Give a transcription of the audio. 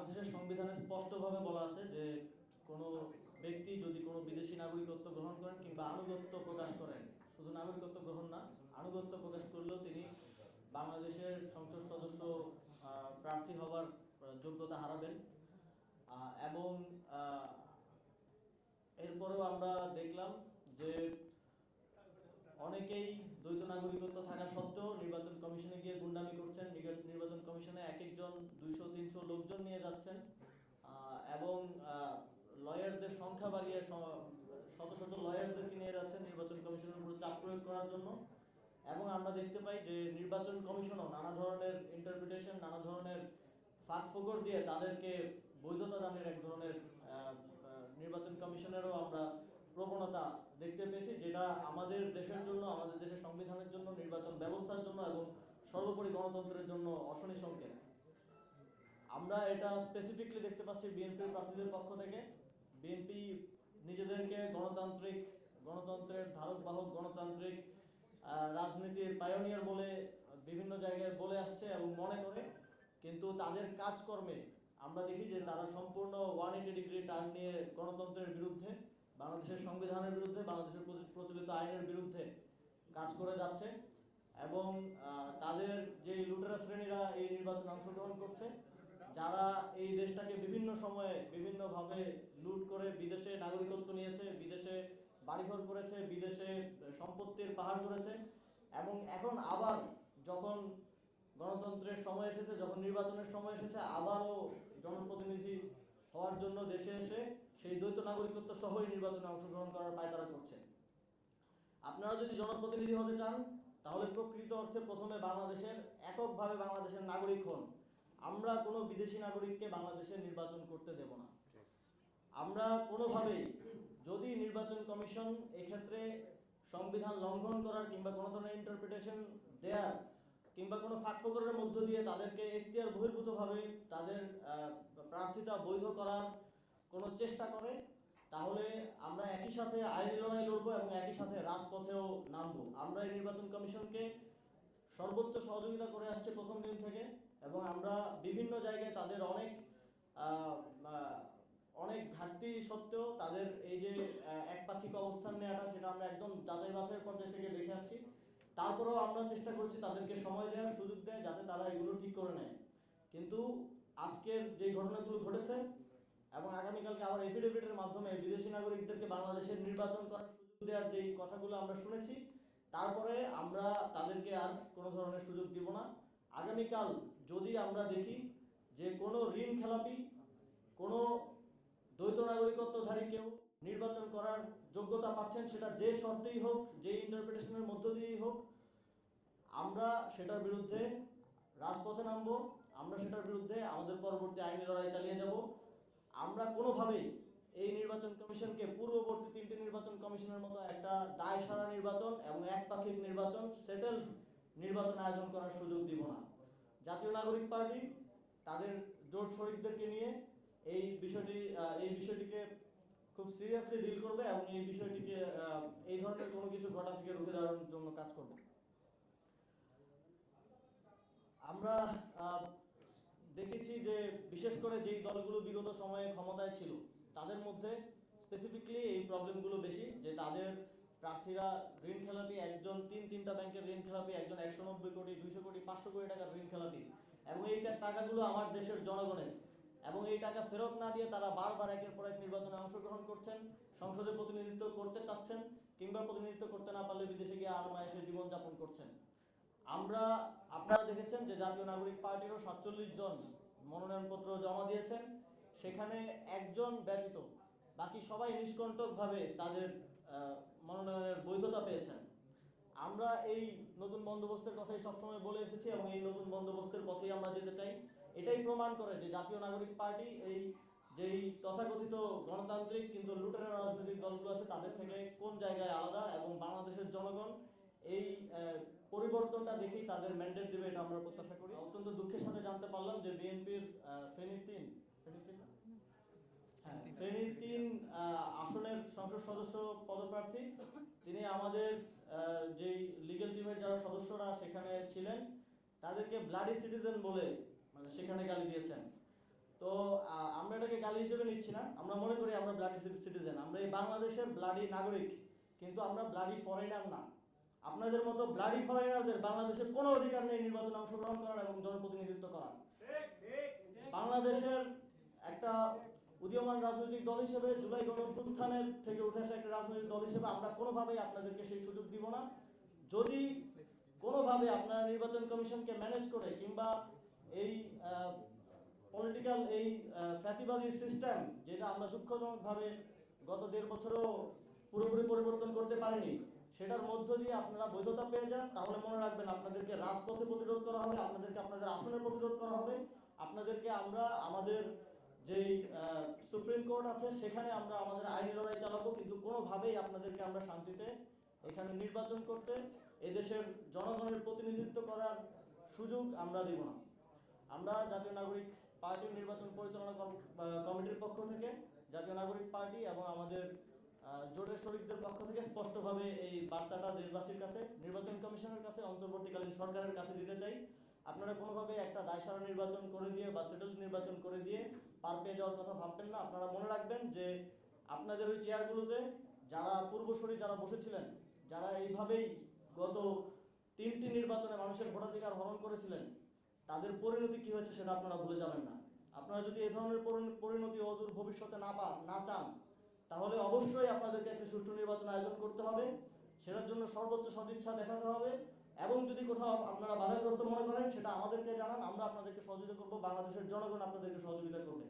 বাংলাদেশের সংবিধানে স্পষ্টভাবে বলা আছে যে কোনো ব্যক্তি যদি কোনো বিদেশি নাগরিকত্ব গ্রহণ করেন কিংবা আনুগত্য প্রকাশ করেন, শুধু নাগরিকত্ব গ্রহণ না, আনুগত্য প্রকাশ করলেও তিনি বাংলাদেশের সংসদ সদস্য প্রার্থী হওয়ার যোগ্যতা হারাবেন। এবং এরপরেও আমরা দেখলাম যে অনেকেই দ্বৈত নাগরিকত্ব থাকা সত্ত্বেও নির্বাচন কমিশনে গিয়ে গুন্ডামি করছেন নির্বা- নির্বাচন একজন দুইশো, তিনশো লোকজন নিয়ে যাচ্ছেন। এবং লয়ারদের সংখ্যা বাড়িয়ে শত শত লয়ারদেরকে নিয়ে যাচ্ছেন নির্বাচন কমিশনের উপর চাপ প্রয়োগ করার জন্য। এবং আমরা দেখতে পাই যে নির্বাচন কমিশনও নানা ধরনের ইন্টারপ্রিটেশন নানা ধরনের ফাঁক ফোকর দিয়ে তাদেরকে বৈধতা দানের এক ধরনের নির্বাচন কমিশনেরও আমরা প্রবণতা দেখতে পেয়েছি, যেটা আমাদের দেশের জন্য, আমাদের দেশের সংবিধানের জন্য, নির্বাচন ব্যবস্থার জন্য এবং সর্বোপরি গণতন্ত্রের জন্য অশনি সংকেত। আমরা এটা স্পেসিফিকলি দেখতে পাচ্ছি বিএনপির প্রার্থীদের পক্ষ থেকে। বিএনপি নিজেদেরকে গণতান্ত্রিক, গণতন্ত্রের ধারক বাহক গণতান্ত্রিক রাজনীতির পায়োনিয়ার বলে বিভিন্ন জায়গায় বলে আসছে এবং মনে করে। কিন্তু তাদের কাজকর্মে আমরা দেখি যে তারা সম্পূর্ণ ওয়ান এইটি ডিগ্রি টার্ন নিয়ে গণতন্ত্রের বিরুদ্ধে, বাংলাদেশের সংবিধানের বিরুদ্ধে, বাংলাদেশের প্রচলিত আইনের বিরুদ্ধে কাজ করে যাচ্ছে এবং তাদের যে লুটেরা শ্রেণীরা এই নির্বাচনে অংশগ্রহণ করছে যারা এই দেশটাকে বিভিন্ন সময়ে বিভিন্নভাবে লুট করে বিদেশে নাগরিকত্ব নিয়েছে, বিদেশে বাড়িঘর করেছে, বিদেশে সম্পত্তির পাহাড় করেছে এবং এখন আবার যখন গণতন্ত্রের সময় এসেছে, যখন নির্বাচনের সময় এসেছে, আবারও জনপ্রতিনিধি হওয়ার জন্য দেশে এসে সেই দ্বৈত নাগরিকত্ব সহই নির্বাচনে অংশগ্রহণ করার পায়তারা করছে। আপনারা যদি জনপ্রতিনিধি হতে চান, তাহলে প্রকৃত অর্থে প্রথমে বাংলাদেশের, এককভাবে বাংলাদেশের নাগরিক হন। আমরা কোনো বিদেশি নাগরিককে বাংলাদেশে নির্বাচন করতে দেব না। আমরা কোনোভাবেই যদি নির্বাচন কমিশন এক্ষেত্রে সংবিধান লঙ্ঘন করার কিংবা কোনো ধরনের ইন্টারপ্রিটেশন দেওয়ার কিংবা কোনো ফাঁকফোকরের মধ্য দিয়ে তাদেরকে এখতিয়ার বহির্ভূতভাবে তাদের প্রার্থিতা বৈধ করার কোনো চেষ্টা করে, তাহলে আমরা একই সাথে আইনি লড়াই লড়বো এবং একই সাথে রাজপথেও নামবো। আমরা এই নির্বাচন কমিশনকে সর্বোচ্চ সহযোগিতা করে আসছে প্রথম দিন থেকে। এবং আমরা বিভিন্ন জায়গায় তাদের অনেক অনেক ঘাটতি সত্ত্বেও তাদের এই যে একপাক্ষিক অবস্থান নেওয়াটা সেটা আমরা একদম যাচাই বাছাইয়ের পর্যায় থেকে দেখে আসছি। তারপরেও আমরা চেষ্টা করছি তাদেরকে সময় দেওয়ার সুযোগ দেয় যাতে তারা এগুলো ঠিক করে নেয়। কিন্তু আজকের যে ঘটনাগুলো ঘটেছে এবং আগামীকালকে আবার এফিডেভিটের মাধ্যমে বিদেশি নাগরিকদেরকে বাংলাদেশের নির্বাচন করার সুযোগ দেওয়ার যে কথাগুলো আমরা শুনেছি, তারপরে আমরা তাদেরকে আর কোনো ধরনের সুযোগ দিব না। আগামীকাল যদি আমরা দেখি যে কোনো ঋণ খেলাপি, কোনো দ্বৈত নাগরিকত্বধারী কেউ নির্বাচন করার যোগ্যতা পাচ্ছেন, সেটা যে শর্তেই হোক, যে ইন্টারপ্রিটেশনের মধ্য দিয়েই হোক, আমরা সেটার বিরুদ্ধে রাজপথে নামবো, আমরা সেটার বিরুদ্ধে আমাদের পরবর্তী আইনি লড়াই চালিয়ে যাব। আমরা কোনোভাবেই এই নির্বাচন কমিশনকে পূর্ববর্তী তিনটি নির্বাচন কমিশনের মতো একটা দায় সারা নির্বাচন এবং একপাক্ষিক নির্বাচন সেটেল নির্বাচন আয়োজন করার সুযোগ দিব না। জাতীয় নাগরিক পার্টি, তাদের জোট শরিকদেরকে নিয়ে এই বিষয়টি এই বিষয়টিকে খুব সিরিয়াসলি ডিল করবে এবং এই বিষয়টিকে এই ধরনের কোনো কিছু ঘটা থেকে রুখে দেওয়ার জন্য কাজ করবে। আমরা দেখেছি যে বিশেষ করে যেই দলগুলো বিগত সময়ে ক্ষমতায় ছিল, তাদের মধ্যে স্পেসিফিকলি এই প্রবলেমগুলো বেশি, যে তাদের প্রার্থীরা ঋণ খেলাপি, একজন তিন তিনটা ব্যাংকের ঋণ খেলাপি, একজন একশো নব্বই কোটি, দুইশো কোটি, পাঁচশো কোটি টাকার ঋণ খেলাপি। এবং এই টাকাগুলো আমার দেশের জনগণের। এবং এই টাকা ফেরত না দিয়ে তারা বারবার একের পর এক নির্বাচনে অংশগ্রহণ করছেন, সংসদে প্রতিনিধিত্ব করতে চাচ্ছেন, কিংবা প্রতিনিধিত্ব করতে না পারলে বিদেশে গিয়ে আর মায়েসে জীবনযাপন করছেন। আমরা আপনারা দেখেছেন যে জাতীয় নাগরিক পার্টিরও সাতচল্লিশ জন মনোনয়নপত্র জমা দিয়েছেন। সেখানে একজন ব্যতীত বাকি সবাই নিষ্কণ্টকভাবে তাদের মনোনয়নের বৈধতা পেয়েছেন। আমরা এই নতুন বন্দোবস্তের কথাই সবসময় বলে এসেছি এবং এই নতুন বন্দোবস্তের পথেই আমরা যেতে চাই। এটাই প্রমাণ করে যে জাতীয় নাগরিক পার্টি এই যেই তথাকথিত গণতান্ত্রিক কিন্তু লুটেরা রাজনৈতিক দলগুলো আছে, তাদের থেকে কোন জায়গায় আলাদা এবং বাংলাদেশের জনগণ এই পরিবর্তনটা দেখেই তাদের ম্যান্ডেট দেবে এটা আমরা প্রত্যাশা করি। অত্যন্ত দুঃখের সাথে জানতে পারলাম যে বিএনপির ফেনী তিন না? হ্যাঁ। তিন আসনের সংসদ সদস্য পদপ্রার্থী। তিনি আমাদের যেই লিগ্যাল টিমের যারা সদস্যরা সেখানে ছিলেন তাদেরকে ব্লাডি সিটিজেন বলে মানে সেখানে গালি দিয়েছেন। তো আমরা এটাকে গালি হিসেবে নিচ্ছি না। আমরা মনে করি আমরা ব্লাডি সিটিজেন আমরা এই বাংলাদেশের ব্লাডি নাগরিক কিন্তু আমরা ব্লাডি ফরেনার না। আপনাদের মতো ব্লাডি ফরেনারদের বাংলাদেশের কোনো অধিকার নেই নির্বাচনে অংশগ্রহণ করার এবং জনপ্রতিনিধিত্ব করার। বাংলাদেশের একটা উদীয়মান রাজনৈতিক দল হিসেবে জুলাই গণ অভ্যুত্থানের থেকে উঠে আসা একটা রাজনৈতিক দল হিসেবে আমরা কোনোভাবেই আপনাদেরকে সেই সুযোগ দিব না। যদি কোনোভাবে আপনারা নির্বাচন কমিশনকে ম্যানেজ করে কিংবা এই পলিটিক্যাল এই ফ্যাসিবাদী সিস্টেম যেটা আমরা দুঃখজনকভাবে গত দেড় বছরও পুরোপুরি পরিবর্তন করতে পারিনি, সেটার মধ্য দিয়ে আপনারা বৈধতা পেয়ে যান, তাহলে মনে রাখবেন আপনাদেরকে রাজপথে প্রতিরোধ করা হবে, আপনাদেরকে আপনাদের আসনে প্রতিরোধ করা হবে। আপনাদেরকে আমরা, আমাদের যেই সুপ্রিম কোর্ট আছে, সেখানে আমরা আমাদের আইনি লড়াই চালাবো, কিন্তু কোনোভাবেই আপনাদেরকে আমরা শান্তিতে এখানে নির্বাচন করতে এদেশের জনগণের প্রতিনিধিত্ব করার সুযোগ আমরা দেব না। আমরা জাতীয় নাগরিক পার্টির নির্বাচন পরিচালনা কম- কমিটির পক্ষ থেকে, জাতীয় নাগরিক পার্টি এবং আমাদের জোটের শরিকদের পক্ষ থেকে স্পষ্টভাবে এই বার্তাটা দেশবাসীর কাছে, নির্বাচন কমিশনের কাছে, অন্তর্বর্তীকালীন সরকারের কাছে দিতে চাই। আপনারা কোনোভাবে একটা দায়সারা নির্বাচন করে দিয়ে বা সেটেল নির্বাচন করে দিয়ে পার পেয়ে যাওয়ার কথা ভাববেন না। আপনারা মনে রাখবেন যে আপনাদের ওই চেয়ারগুলোতে যারা পূর্বসরী যারা বসেছিলেন, যারা এইভাবেই গত তিনটি নির্বাচনে মানুষের ভোটাধিকার হরণ করেছিলেন, তাদের পরিণতি কি হয়েছে সেটা আপনারা ভুলে যাবেন না। আপনারা যদি এই ধরনের পরিণতি অদূর ভবিষ্যতে না পান না চান, তাহলে অবশ্যই আপনাদেরকে একটি সুষ্ঠু নির্বাচন আয়োজন করতে হবে। সেটার জন্য সর্বোচ্চ সদিচ্ছা দেখাতে হবে। এবং যদি কোথাও আপনারা বাধাগ্রস্ত মনে করেন, সেটা আমাদেরকে জানান, আমরা আপনাদেরকে সহযোগিতা করব, বাংলাদেশের জনগণ আপনাদেরকে সহযোগিতা করবে।